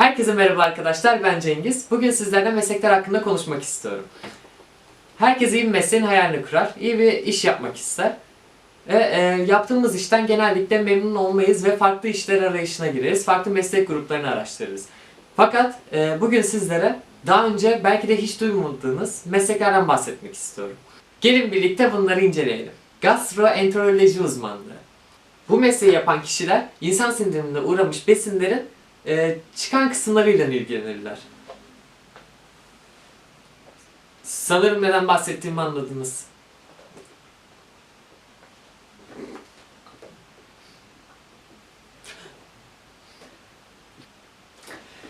Herkese merhaba arkadaşlar, ben Cengiz. Bugün sizlerle meslekler hakkında konuşmak istiyorum. Herkes iyi bir mesleğin hayalini kurar, iyi bir iş yapmak ister. Ve e, yaptığımız işten genellikle memnun olmayız ve farklı işler arayışına gireriz, farklı meslek gruplarını araştırırız. Fakat e, bugün sizlere daha önce belki de hiç duymadığınız mesleklerden bahsetmek istiyorum. Gelin birlikte bunları inceleyelim. Gastroenteroloji uzmanlığı. Bu mesleği yapan kişiler insan sindirimine uğramış besinlerin e, çıkan kısımlarıyla ilgilenirler. Sanırım neden bahsettiğimi anladınız.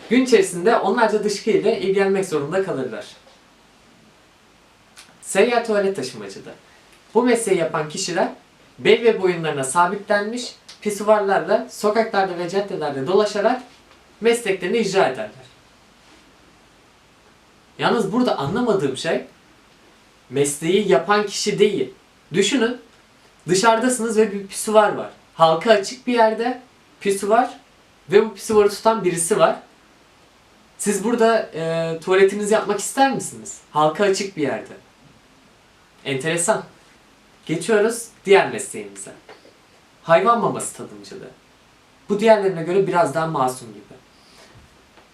Gün içerisinde onlarca dışkı ile ilgilenmek zorunda kalırlar. Seyyar tuvalet taşımacılığı. Bu mesleği yapan kişiler bel ve boyunlarına sabitlenmiş pisuvarlarla sokaklarda ve caddelerde dolaşarak mesleklerini icra ederler. Yalnız burada anlamadığım şey mesleği yapan kişi değil. Düşünün dışarıdasınız ve bir pisuvar var. Halka açık bir yerde pisuvar ve bu pisuvarı tutan birisi var. Siz burada e, tuvaletinizi yapmak ister misiniz? Halka açık bir yerde. Enteresan. Geçiyoruz diğer mesleğimize. Hayvan maması tadımcılığı. Bu diğerlerine göre biraz daha masum gibi.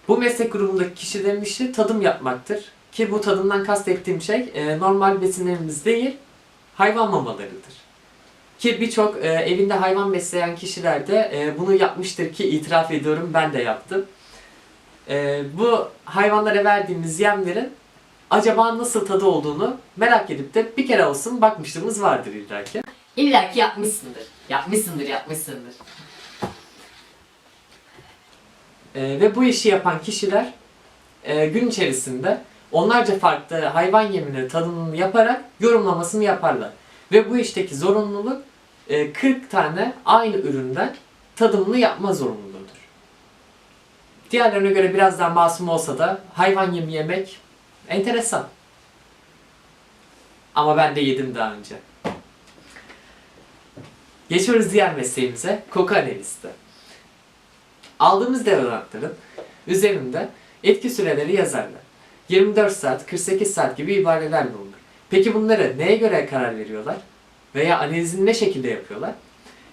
Bu meslek grubundaki kişilerin işi tadım yapmaktır. Ki bu tadımdan kastettiğim şey e, normal besinlerimiz değil, hayvan mamalarıdır. Ki birçok e, evinde hayvan besleyen kişiler de e, bunu yapmıştır ki itiraf ediyorum ben de yaptım. E, bu hayvanlara verdiğimiz yemlerin acaba nasıl tadı olduğunu merak edip de bir kere olsun bakmışlığımız vardır illaki. İlla ki yapmışsındır. Yapmışsındır, yapmışsındır. E, ve bu işi yapan kişiler e, gün içerisinde onlarca farklı hayvan yemini tadımını yaparak yorumlamasını yaparlar. Ve bu işteki zorunluluk e, 40 tane aynı üründen tadımını yapma zorunluluğudur. Diğerlerine göre biraz daha masum olsa da hayvan yemi yemek enteresan. Ama ben de yedim daha önce. Geçiyoruz diğer mesleğimize, koku analisti. Aldığımız deodorantların üzerinde etki süreleri yazarlar. 24 saat, 48 saat gibi ibareler bulunur. Peki bunları neye göre karar veriyorlar? Veya analizini ne şekilde yapıyorlar?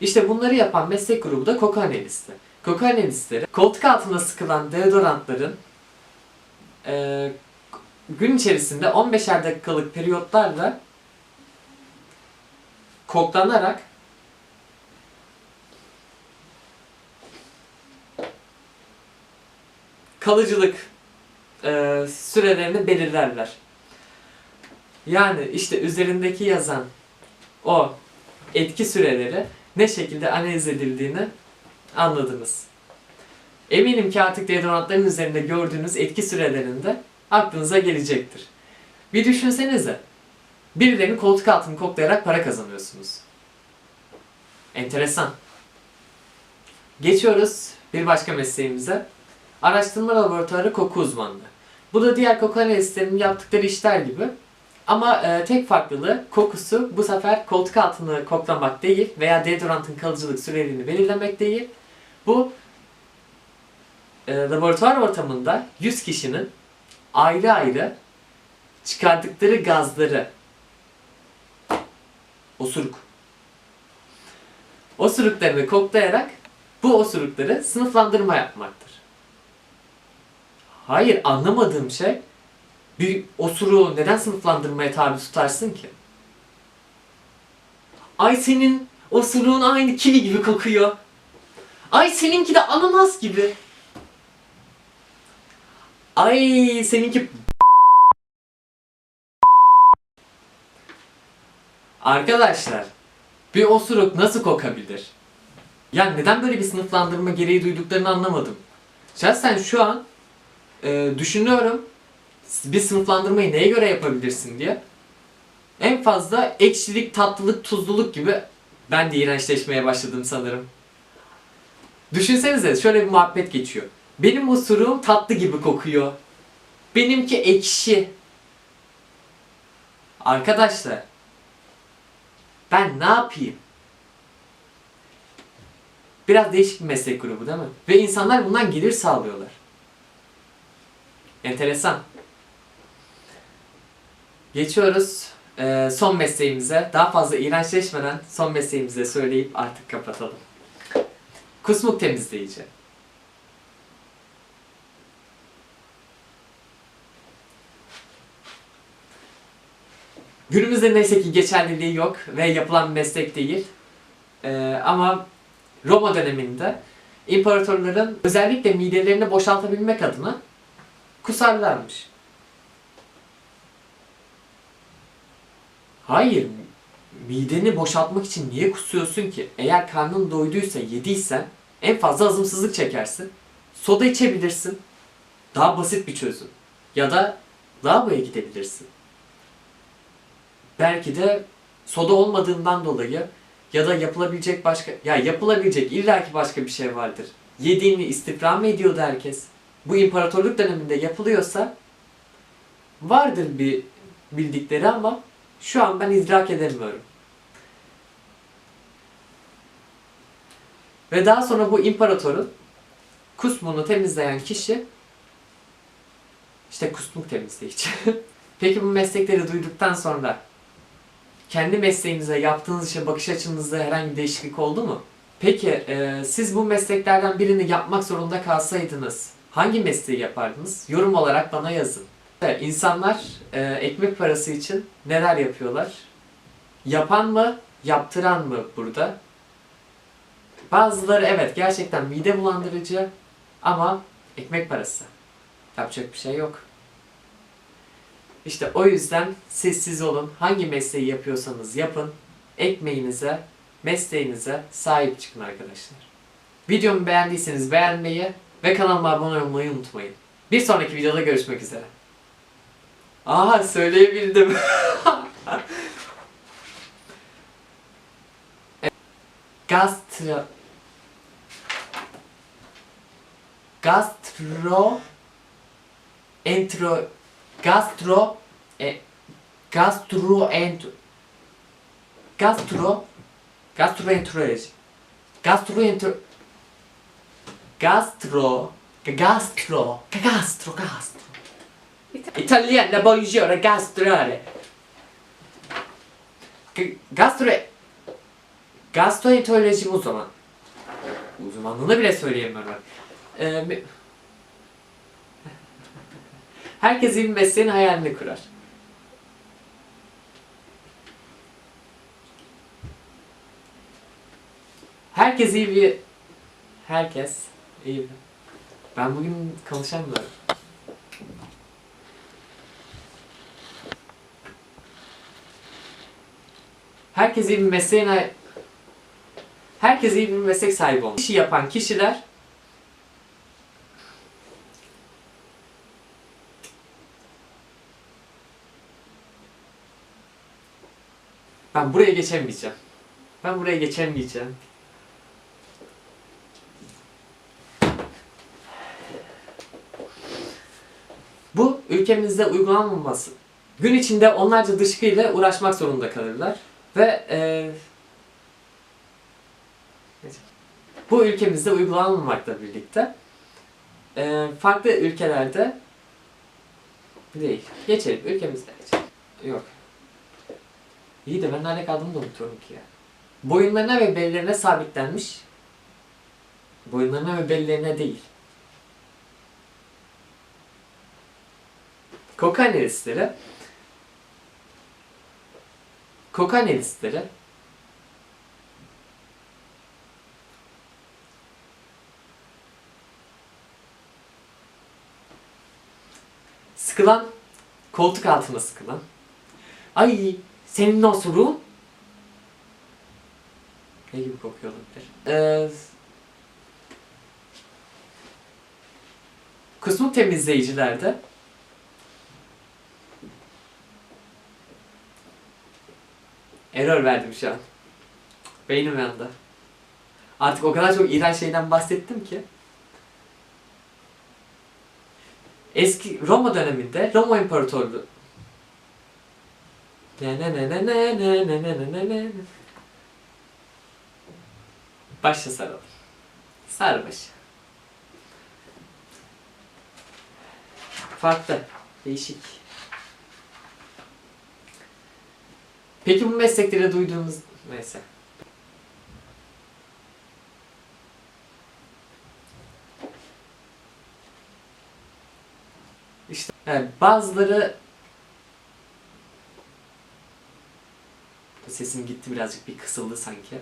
İşte bunları yapan meslek grubu da koku analisti. Koku analistleri koltuk altına sıkılan deodorantların e, gün içerisinde 15'er dakikalık periyotlarla koklanarak kalıcılık e, sürelerini belirlerler. Yani işte üzerindeki yazan o etki süreleri ne şekilde analiz edildiğini anladınız. Eminim ki artık deodorantların üzerinde gördüğünüz etki sürelerinde aklınıza gelecektir. Bir düşünsenize. Birilerinin koltuk altını koklayarak para kazanıyorsunuz. Enteresan. Geçiyoruz bir başka mesleğimize. Araştırma laboratuvarı koku uzmanlığı. Bu da diğer koku analistlerinin yaptıkları işler gibi. Ama e, tek farklılığı kokusu bu sefer koltuk altını koklamak değil veya deodorantın kalıcılık süreliğini belirlemek değil. Bu e, laboratuvar ortamında 100 kişinin ayrı ayrı çıkardıkları gazları osuruk osuruklarını koklayarak bu osurukları sınıflandırma yapmaktır. Hayır anlamadığım şey bir osuruğu neden sınıflandırmaya tabi tutarsın ki? Ay senin osuruğun aynı kivi gibi kokuyor. Ay seninki de ananas gibi. Ay seninki Arkadaşlar bir osuruk nasıl kokabilir? Ya neden böyle bir sınıflandırma gereği duyduklarını anlamadım. Şahsen şu an e, düşünüyorum bir sınıflandırmayı neye göre yapabilirsin diye. En fazla ekşilik, tatlılık, tuzluluk gibi ben de iğrençleşmeye başladım sanırım. Düşünsenize şöyle bir muhabbet geçiyor. Benim osuruğum tatlı gibi kokuyor. Benimki ekşi. Arkadaşlar ben ne yapayım? Biraz değişik bir meslek grubu değil mi? Ve insanlar bundan gelir sağlıyorlar. Enteresan. Geçiyoruz e, son mesleğimize. Daha fazla iğrençleşmeden son mesleğimize söyleyip artık kapatalım. Kusmuk temizleyici. Günümüzde neyse ki geçerliliği yok ve yapılan meslek değil. Ee, ama Roma döneminde imparatorların özellikle midelerini boşaltabilmek adına kusarlarmış. Hayır, mideni boşaltmak için niye kusuyorsun ki? Eğer karnın doyduysa, yediysen en fazla hazımsızlık çekersin. Soda içebilirsin. Daha basit bir çözüm. Ya da lavaboya gidebilirsin. Belki de soda olmadığından dolayı ya da yapılabilecek başka ya yapılabilecek illaki başka bir şey vardır. Yediğini istifra mı ediyordu herkes? Bu imparatorluk döneminde yapılıyorsa vardır bir bildikleri ama şu an ben idrak edemiyorum. Ve daha sonra bu imparatorun kusmunu temizleyen kişi işte kusmuk temizleyici. Peki bu meslekleri duyduktan sonra kendi mesleğinize, yaptığınız işe bakış açınızda herhangi bir değişiklik oldu mu? Peki e, siz bu mesleklerden birini yapmak zorunda kalsaydınız hangi mesleği yapardınız? Yorum olarak bana yazın. Evet, insanlar e, ekmek parası için neler yapıyorlar? Yapan mı, yaptıran mı burada? Bazıları evet gerçekten mide bulandırıcı ama ekmek parası. Yapacak bir şey yok. İşte o yüzden sessiz olun. Hangi mesleği yapıyorsanız yapın. Ekmeğinize, mesleğinize sahip çıkın arkadaşlar. Videomu beğendiyseniz beğenmeyi ve kanalıma abone olmayı unutmayın. Bir sonraki videoda görüşmek üzere. Aha söyleyebildim. Gastro Gastro Entro Gastro e, Gastroentro Gastro Gastroenteroloji Gastroentro Gastro Gastro Gastro Gastro. Italiano buongiorno gastrale G- Gastro Gastroenterolojim uzman Uzmanlığını bile söyleyemiyorum. Ee, Herkes bir mesleğin hayalini kurar. Herkes iyi bir... Herkes bir... Ben bugün konuşamıyorum. Herkes iyi bir mesleğin Herkes iyi bir meslek sahibi olmalı. İşi yapan kişiler Ben buraya geçemeyeceğim. Ben buraya geçemeyeceğim. Bu ülkemizde uygulanmaması. Gün içinde onlarca dışkıyla uğraşmak zorunda kalırlar. Ve e, bu ülkemizde uygulanmamakla birlikte e, farklı ülkelerde değil. Geçelim. Ülkemizde geçelim. Yok. İyi de ben nerede kaldığımı da unutuyorum ki ya. Boyunlarına ve bellerine sabitlenmiş. Boyunlarına ve bellerine değil. Kokain erisleri. Sıkılan koltuk altına sıkılan. Ay senin osurun ne gibi kokuyor olabilir? Ee, kusmuk temizleyicilerde Error verdim şu an. Beynim yandı. Artık o kadar çok iğrenç şeyden bahsettim ki. Eski Roma döneminde Roma İmparatorluğu ne ne ne ne ne ne ne ne ne ne ne Başla saralım. Sar başı. Farklı. Değişik. Peki bu meslekleri duyduğunuz... Neyse. İşte yani bazıları sesim gitti birazcık bir kısıldı sanki.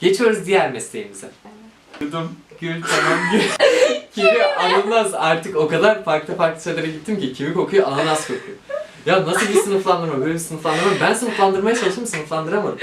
Geçiyoruz diğer mesleğimize. Yudum, gül, tamam gül. Kimi ananas artık o kadar farklı farklı şeylere gittim ki kimi kokuyor ananas kokuyor. Ya nasıl bir sınıflandırma böyle bir sınıflandırma ben sınıflandırmaya çalıştım sınıflandıramadım.